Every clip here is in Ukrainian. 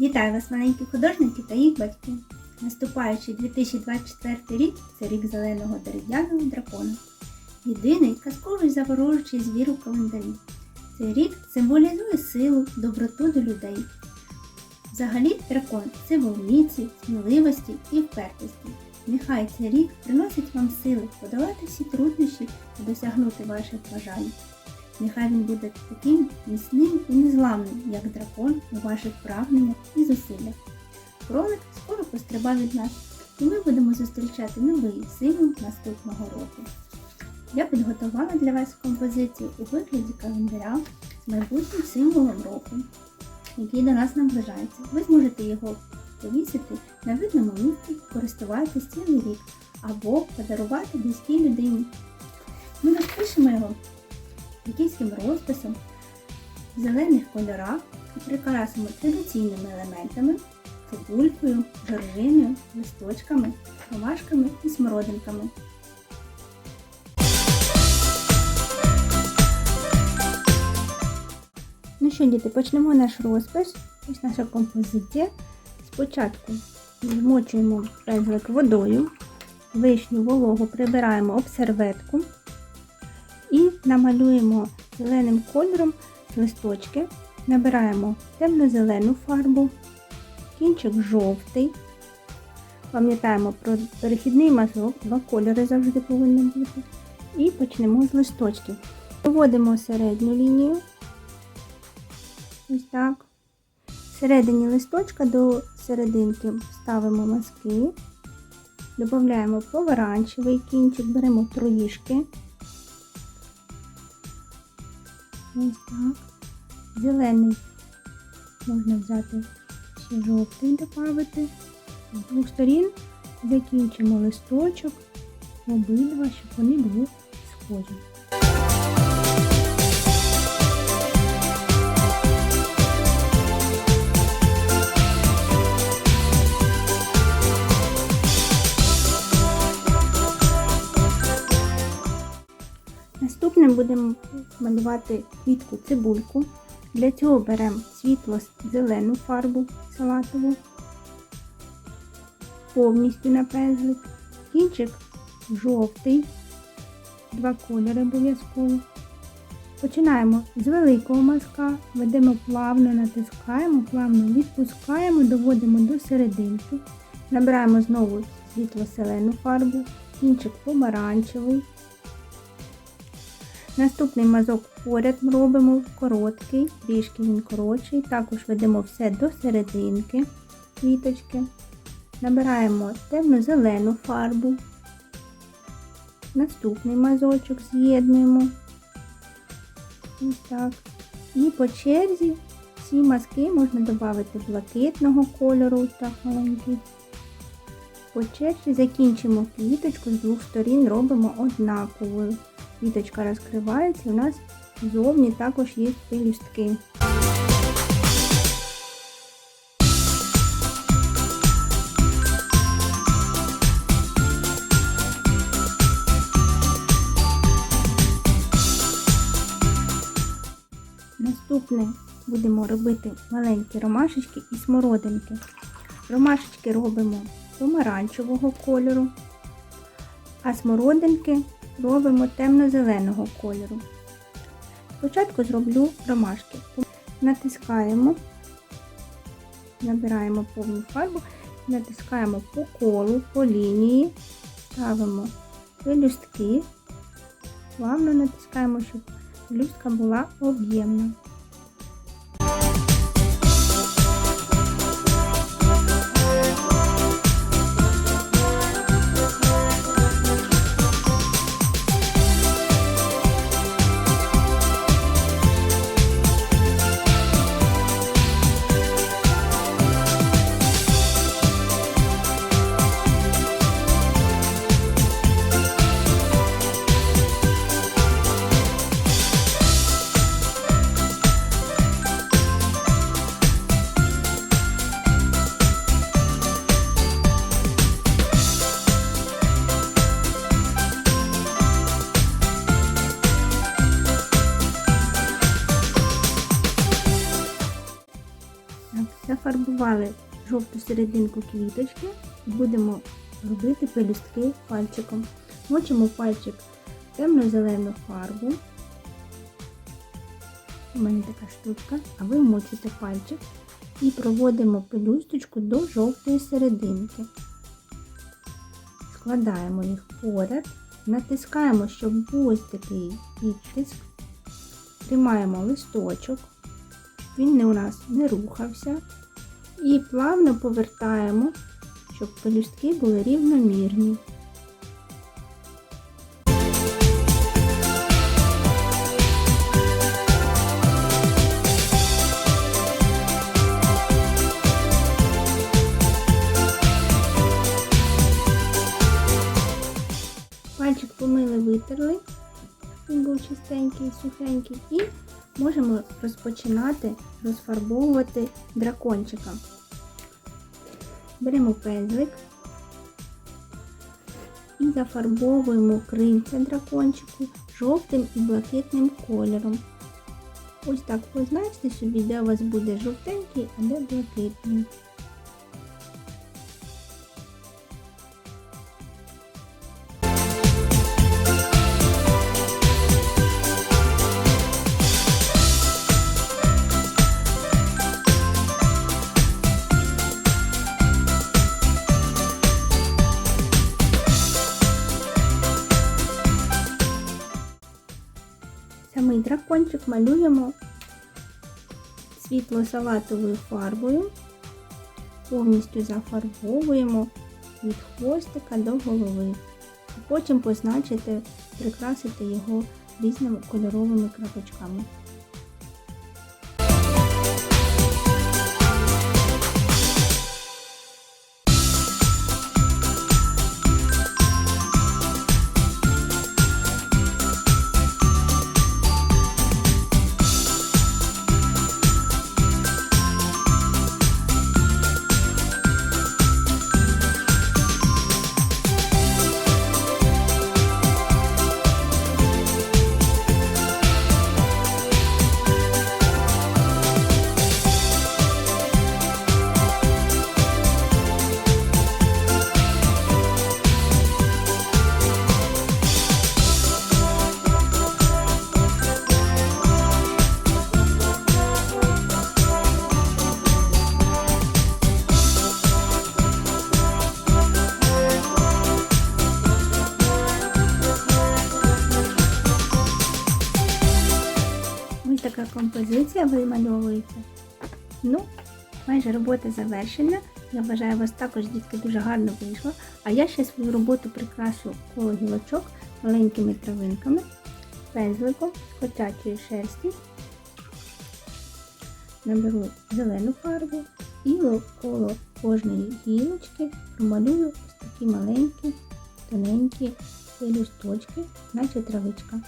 Вітаю вас, маленькі художники та їх батьки. Наступаючий 2024 рік це рік зеленого дерев'яного дракона. Єдиний казковий заворожуючий звір у календарі. Цей рік символізує силу, доброту до людей. Взагалі дракон символ міці, сміливості і впертості. Нехай цей рік приносить вам сили подолати всі труднощі та досягнути ваших бажань. Нехай він буде таким міцним і незламним, як дракон у ваших прагненнях і зусиллях. Кролик скоро пострибав від нас, і ми будемо зустрічати новий символ наступного року. Я підготувала для вас композицію у вигляді календаря з майбутнім символом року, який до нас наближається. Ви зможете його повісити на видному місці, користуватись цілий рік або подарувати близькій людині. Ми розпишемо його якийським розписом в зелених кольорах і прикрасимо традиційними елементами, цибулькою, жоржиною, листочками, ромашками і смородинками. Ну що, діти, почнемо наш розпис. Ось наша композиція. Спочатку змочуємо пензлик водою, лишню вологу прибираємо об серветку намалюємо зеленим кольором листочки, набираємо темно-зелену фарбу, кінчик жовтий. Пам'ятаємо про перехідний мазок, два кольори завжди повинні бути. І почнемо з листочків. Проводимо середню лінію. Ось так. Всередині листочка до серединки ставимо мазки, додаємо помаранчевий кінчик, беремо троїшки. Ось так. Зелений можна взяти ще жовтий додати. З двох сторін закінчимо листочок обидва, щоб вони були схожі. Наступним будемо малювати квітку цибульку. Для цього беремо світло зелену фарбу салатову, повністю на пензлик, кінчик жовтий, два кольори обов'язково. Починаємо з великого мазка, ведемо плавно, натискаємо, плавно відпускаємо, доводимо до серединки. Набираємо знову світло зелену фарбу, кінчик помаранчевий. Наступний мазок поряд робимо короткий, трішки він коротший. Також ведемо все до серединки квіточки. Набираємо темно-зелену фарбу. Наступний мазочок з'єднуємо. Так. І по черзі всі мазки можна додати блакитного кольору, так маленький. По черзі закінчимо квіточку, з двох сторін робимо однаковою. Квіточка розкривається, у нас зовні також є пелюстки. Наступне будемо робити маленькі ромашечки і смородинки. Ромашечки робимо помаранчевого кольору, а смородинки робимо темно-зеленого кольору. Спочатку зроблю ромашки. Натискаємо, набираємо повну фарбу, натискаємо по колу, по лінії, ставимо пелюстки, плавно натискаємо, щоб пелюстка була об'ємна. Зафарбували жовту серединку квіточки будемо робити пелюстки пальчиком. Мочимо в пальчик темно-зелену фарбу. У мене така штучка, а ви вмочите пальчик і проводимо пелюсточку до жовтої серединки. Складаємо їх поряд, натискаємо, щоб був ось такий відтиск. Тримаємо листочок, він не у нас не рухався. І плавно повертаємо, щоб пелюстки були рівномірні. Пальчик помили, витерли, він був чистенький, сухенький, і можемо розпочинати розфарбовувати дракончика. Беремо пензлик і зафарбовуємо крильця дракончику жовтим і блакитним кольором. Ось так позначте собі, де у вас буде жовтенький, а де блакитний. Дракончик малюємо світло-салатовою фарбою, повністю зафарбовуємо від хвостика до голови. Потім позначити, прикрасити його різними кольоровими крапочками. Композиція вимальовується. Ну, майже робота завершена. Я бажаю вас також, дітки, дуже гарно вийшло. А я ще свою роботу прикрашу коло гілочок маленькими травинками, пензликом з котячої шерсті. Наберу зелену фарбу і коло кожної гілочки промалюю ось такі маленькі, тоненькі пелюсточки, наче травичка.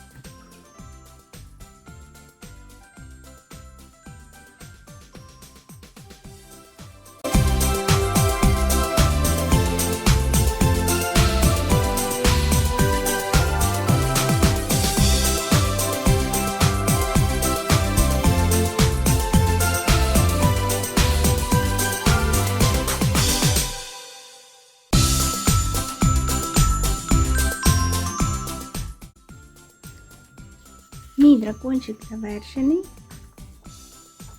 Мій дракончик завершений.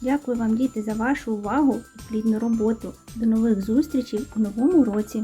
Дякую вам, діти, за вашу увагу і плідну роботу. До нових зустрічей у новому році!